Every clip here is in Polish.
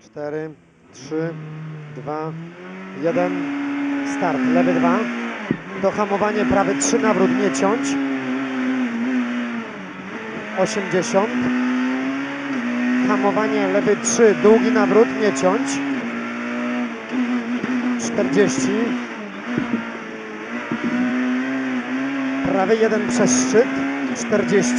4, 3, 2, 1. Start. Lewy 2. Dohamowanie prawy 3, nawrót nie ciąć. 80. Hamowanie lewy 3, długi nawrót nie ciąć. 40. Prawy 1 przez szczyt. 40.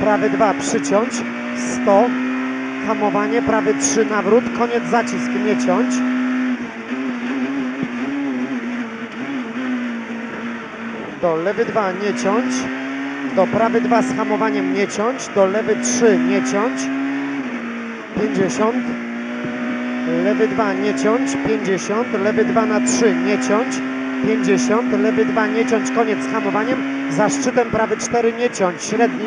Prawy 2 przyciąć. 100. Hamowanie, prawy 3 nawrót, koniec zacisk, nie ciąć. Do lewy 2 nie ciąć. Do prawy 2 z hamowaniem nie ciąć. Do lewy 3 nie ciąć. 50. Lewy 2 nie ciąć. 50. Lewy 2 na 3 nie ciąć. 50. Lewy 2 nie ciąć. Koniec z hamowaniem. Za szczytem prawy 4 nie ciąć. Średni.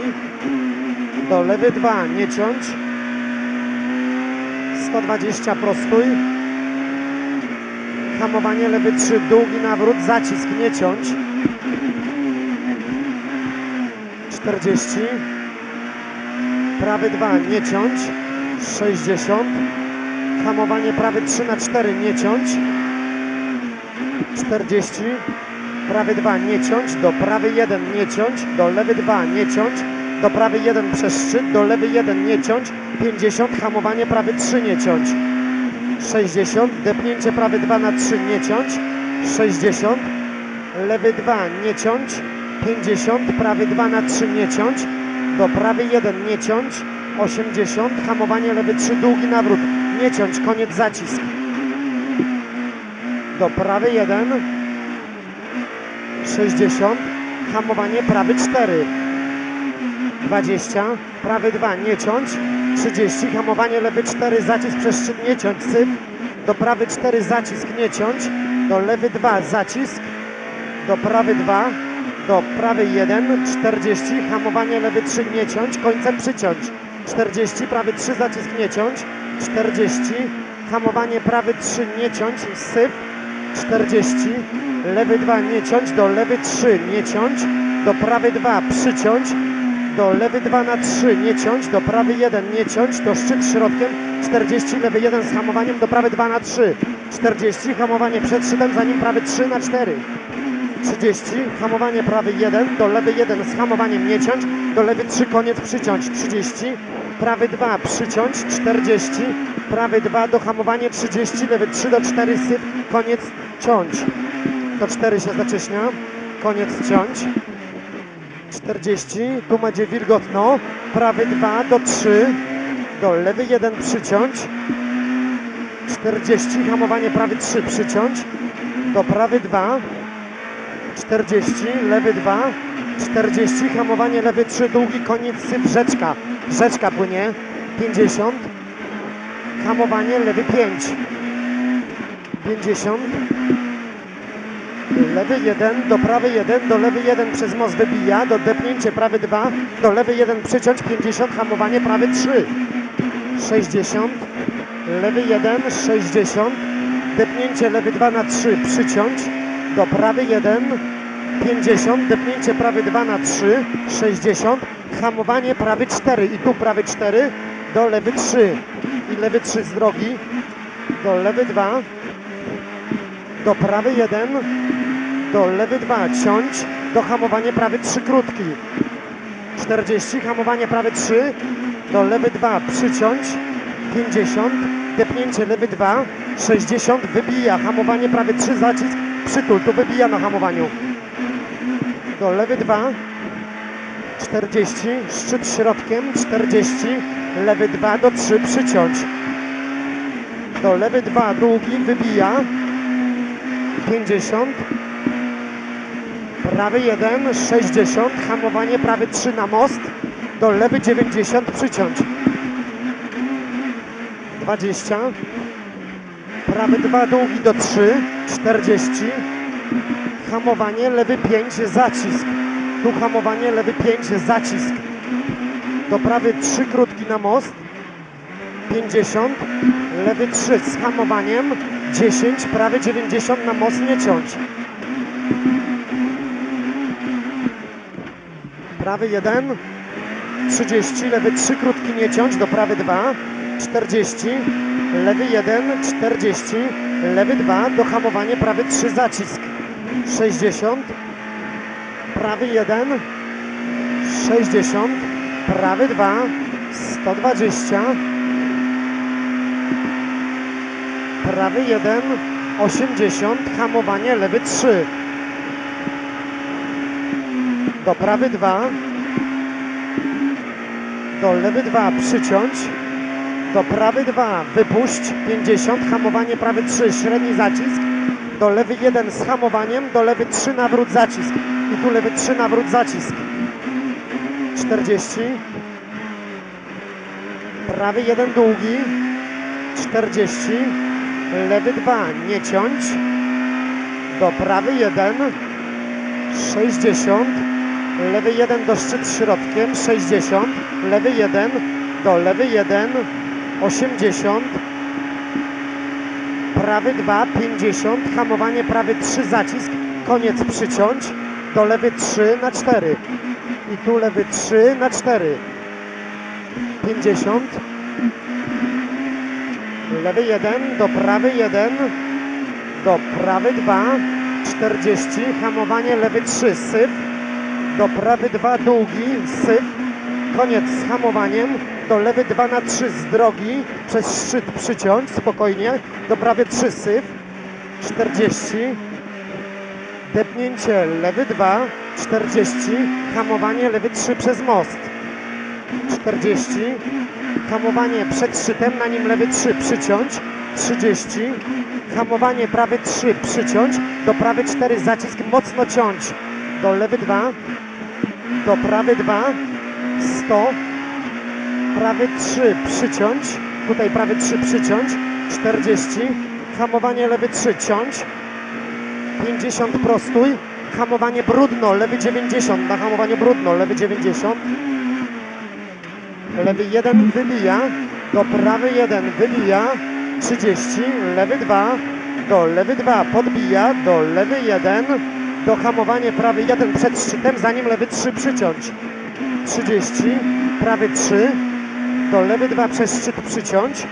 Do lewy 2 nie ciąć. 120 prostój. Hamowanie lewy 3, długi nawrót, zacisk, nie ciąć. 40. Prawy 2, nie ciąć. 60. Hamowanie prawy 3 na 4, nie ciąć. 40. Prawy 2, nie ciąć. Do prawy 1, nie ciąć. Do lewy 2, nie ciąć. Do prawy 1 przez szczyt. Do lewy 1, nie ciąć. 50, hamowanie prawy 3 nie ciąć. 60, depnięcie prawy 2 na 3 nie ciąć. 60, lewy 2 nie ciąć. 50, prawy 2 na 3 nie ciąć. Do prawy 1 nie ciąć. 80, hamowanie lewy 3, długi nawrót. Nie ciąć, koniec zacisk. Do prawy 1. 60, hamowanie prawy 4. 20, prawy 2 nie ciąć, 30, hamowanie lewy 4, zacisk przez szczyt nie ciąć, syp, do prawy 4 zacisk nie ciąć, do lewy 2 zacisk, do prawy 2, do prawy 1, 40, hamowanie lewy 3 nie ciąć, końcem przyciąć, 40, prawy 3 zacisk nie ciąć, 40, hamowanie prawy 3 nie ciąć, syp, 40, lewy 2 nie ciąć, do lewy 3 nie ciąć, do prawy 2 przyciąć, do lewy 2 na 3 nie ciąć, do prawy 1 nie ciąć, do szczyt środkiem. 40, lewy 1 z hamowaniem, do prawy 2 na 3, 40, hamowanie przed szczytem, zanim prawy 3 na 4, 30, hamowanie prawy 1, do lewy 1 z hamowaniem. Nie ciąć, do lewy 3 koniec przyciąć, 30, prawy 2 przyciąć, 40, prawy 2 do hamowania 30, lewy 3 do 4 syp, koniec ciąć, do 4 się zacieśnia, koniec ciąć, 40, tu będzie wilgotno, prawy 2 do 3, do lewy 1 przyciąć, 40, hamowanie prawy 3 przyciąć, do prawy 2, 40, lewy 2, 40, hamowanie lewy 3, długi koniec. Syp, rzeczka, rzeczka płynie, 50, hamowanie lewy 5, 50, Lewy 1, do prawy 1, do lewy 1 przez most wybija, do depnięcie prawy 2, do lewy 1 przyciąć 50, hamowanie prawy 3, 60, lewy 1, 60, depnięcie lewy 2 na 3, przyciąć, do prawy 1, 50, depnięcie prawy 2 na 3, 60, hamowanie prawy 4 i tu prawy 4, do lewy 3 i lewy 3 z drogi, do lewy 2, do prawy 1, do lewy 2 ciąć, do hamowanie prawy 3 krótki. 40, hamowanie prawy 3, do lewy 2 przyciąć, 50, depnięcie lewy 2, 60, wybija, hamowanie prawy 3, zacisk, przytul, tu wybija na hamowaniu. Do lewy 2, 40, szczyt środkiem, 40, lewy 2 do 3 przyciąć. Do lewy 2 długi, wybija, 50, prawy 1, 60, hamowanie prawy 3 na most, do lewy 90, przyciąć. 20, prawy 2, długi do 3, 40, hamowanie lewy 5, zacisk. Tu hamowanie lewy 5, zacisk. Do prawy 3, krótki na most, 50, lewy 3 z hamowaniem, 10, prawy 90 na most, nie ciąć. Prawy 1, 30, lewy 3, krótki nie ciąć, do prawy 2, 40, lewy 1, 40, lewy 2, dohamowanie, prawy 3, zacisk, 60, prawy 1, 60, prawy 2, 120, prawy 1, 80, hamowanie, lewy 3, do prawy 2, do lewy 2 przyciąć, do prawy 2 wypuść, 50, hamowanie prawy 3, średni zacisk, do lewy 1 z hamowaniem, do lewy 3 nawrót zacisk. I tu lewy 3 nawrót zacisk, 40, prawy 1 długi, 40, lewy 2 nie ciąć, do prawy 1, 60, lewy 1 do szczyt środkiem, 60, lewy 1 do lewy 1, 80, prawy 2, 50, hamowanie prawy 3, zacisk, koniec przyciąć, do lewy 3 na 4 i tu lewy 3 na 4, 50, lewy 1 do prawy 1, do prawy 2, 40, hamowanie lewy 3, syf, do prawy 2 długi, syf, koniec z hamowaniem, do lewy 2 na 3 z drogi, przez szczyt przyciąć, spokojnie, do prawy 3 syf, 40, depnięcie lewy 2, 40, hamowanie lewy 3 przez most, 40, hamowanie przed szczytem, na nim lewy 3 przyciąć, 30, hamowanie prawy 3 przyciąć, do prawy 4 zacisk mocno ciąć, do lewy 2, do prawy 2, 100, prawy 3 przyciąć, tutaj prawy 3 przyciąć, 40, hamowanie lewy 3 ciąć, 50 prostój, hamowanie brudno, lewy 90, na hamowanie brudno, lewy 90, lewy 1 wybija, do prawy 1 wybija, 30, lewy 2, do lewy 2 podbija, do lewy 1, do hamowanie prawy 1 przed szczytem, zanim lewy 3 przyciąć. 30, prawy 3, do lewy 2 przez szczyt przyciąć,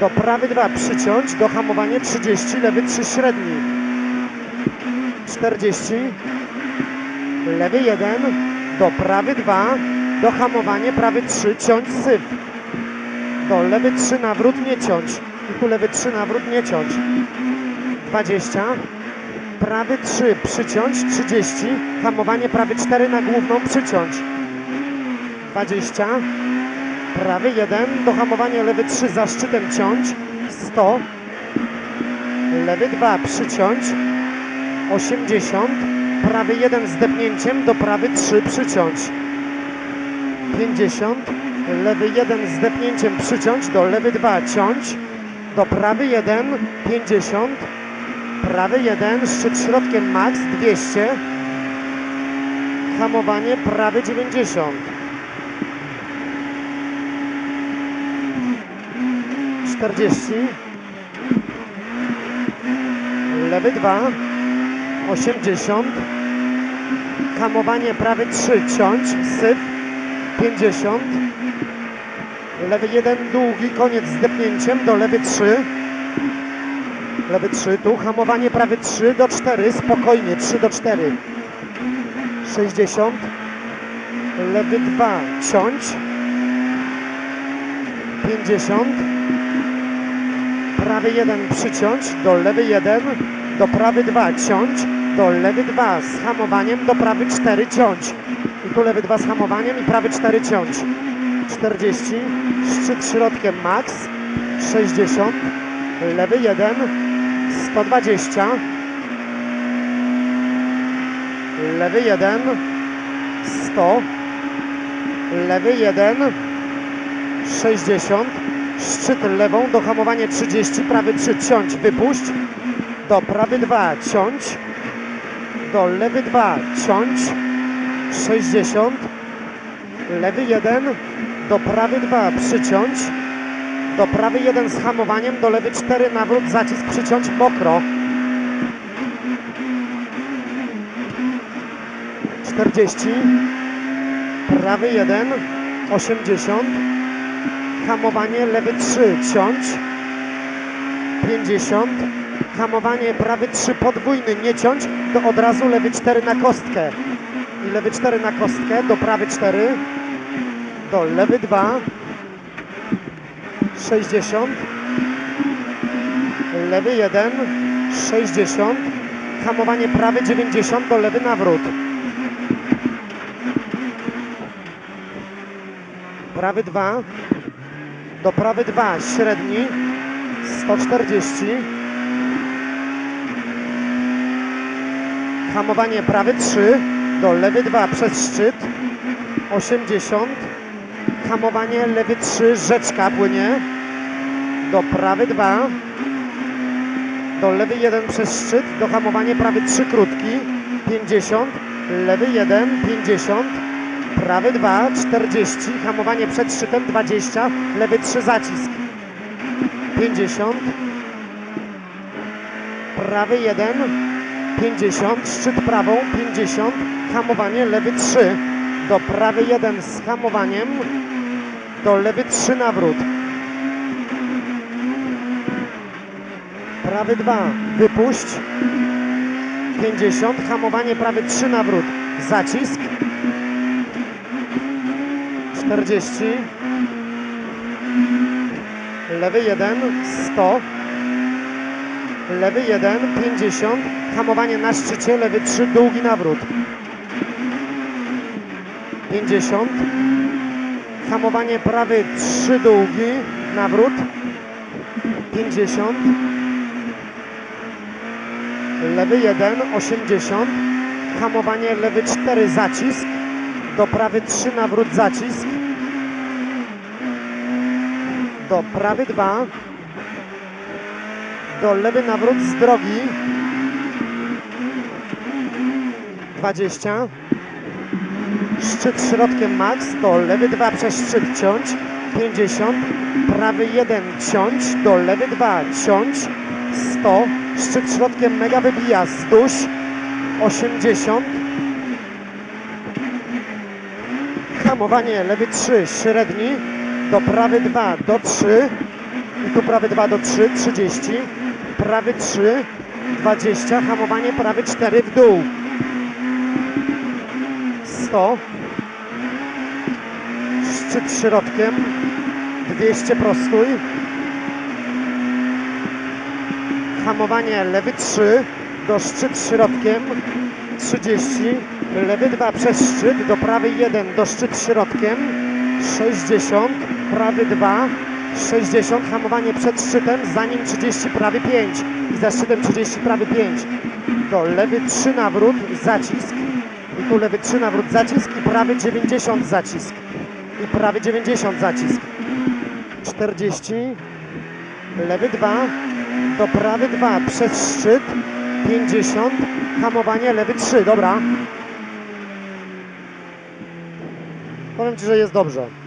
do prawy 2 przyciąć, do hamowanie 30, lewy 3 średni. 40, lewy 1, do prawy 2, do hamowanie prawy 3, ciąć syf. Do lewy 3 nawrót nie ciąć. I tu lewy 3 nawrót nie ciąć. 20, prawy 3 przyciąć, 30, hamowanie prawy 4 na główną przyciąć. 20, prawy 1, do hamowania lewy 3 za szczytem ciąć, 100, lewy 2 przyciąć, 80, prawy 1 z depnięciem, do prawy 3 przyciąć, 50, lewy 1 z depnięciem przyciąć, do lewy 2 ciąć, do prawy 1, 50, prawy 1, szczyt środkiem max 200, hamowanie prawy 90. 40, lewy 2, 80, hamowanie prawy 3, ciąć, syf, 50, lewy 1, długi, koniec z depnięciem, do lewy 3, lewy 3, tu hamowanie prawy 3 do 4, spokojnie, 3 do 4, 60, lewy 2, ciąć, 50, prawy 1 przyciąć, do lewy 1, do prawy 2 ciąć, do lewy 2 z hamowaniem, do prawy 4 ciąć. I tu lewy 2 z hamowaniem i prawy 4 ciąć. 40, szczyt środkiem max, 60, lewy 1, 120, lewy 1, 100, lewy 1, 60, szczyt lewą, do hamowania 30, prawy 3 ciąć, wypuść, do prawy 2 ciąć, do lewy 2 ciąć, 60, lewy 1, do prawy 2 przyciąć, do prawy 1 z hamowaniem, do lewy 4 nawrót, zacisk przyciąć mokro. 40, prawy 1, 80, hamowanie lewy 3 ciąć, 50, hamowanie prawy 3 podwójny, nie ciąć, to od razu lewy 4 na kostkę. I lewy 4 na kostkę, do prawy 4, do lewy 2, 60, lewy 1, 60, hamowanie prawy 90, do lewy nawrót. Prawy 2, do prawy 2, średni, 140. Hamowanie prawy 3, do lewy 2 przez szczyt, 80. Hamowanie lewy 3, rzeczka płynie, do prawy 2, do lewy 1 przez szczyt, do hamowanie prawy 3 krótki, 50, lewy 1, 50, prawy 2, 40, hamowanie przed szczytem 20, lewy 3 zacisk, 50, prawy 1, 50, szczyt prawą, 50, hamowanie lewy 3, do prawy 1 z hamowaniem, do lewy 3 nawrót. Prawy 2, wypuść. 50, hamowanie prawy 3 nawrót. Zacisk. 40. Lewy 1, 100. Lewy 1, 50. Hamowanie na szczycie, lewy 3, długi nawrót. 50. Hamowanie prawy 3 długi, nawrót. 50. Lewy 1, 80. Hamowanie lewy 4, zacisk. Do prawy 3, nawrót, zacisk. Do prawy 2. Do lewy nawrót z drogi. 20. Szczyt środkiem max, to lewy 2 przez szczyt ciąć. 50. Prawy 1 ciąć, do lewy 2 ciąć. 100. Szczyt środkiem mega wybija z duś 80. Hamowanie lewy 3 średni do prawy 2 do 3 i tu prawy 2 do 3 30 prawy 3 20 hamowanie prawy 4 w dół 100 szczyt środkiem. 200 prostój hamowanie lewy 3 do szczyt środkiem. 30, lewy 2 przez szczyt do prawy 1 do szczyt środkiem. 60, prawy 2 60, hamowanie przed szczytem, za nim 30, prawy 5 i za szczytem 30, prawy 5 do lewy 3 nawrót, zacisk i tu lewy 3 nawrót, zacisk i prawy 90 zacisk. I prawy 90 zacisk. 40, lewy 2 do prawy 2 przez szczyt 50 hamowanie lewy 3, dobra. Powiem Ci, że jest dobrze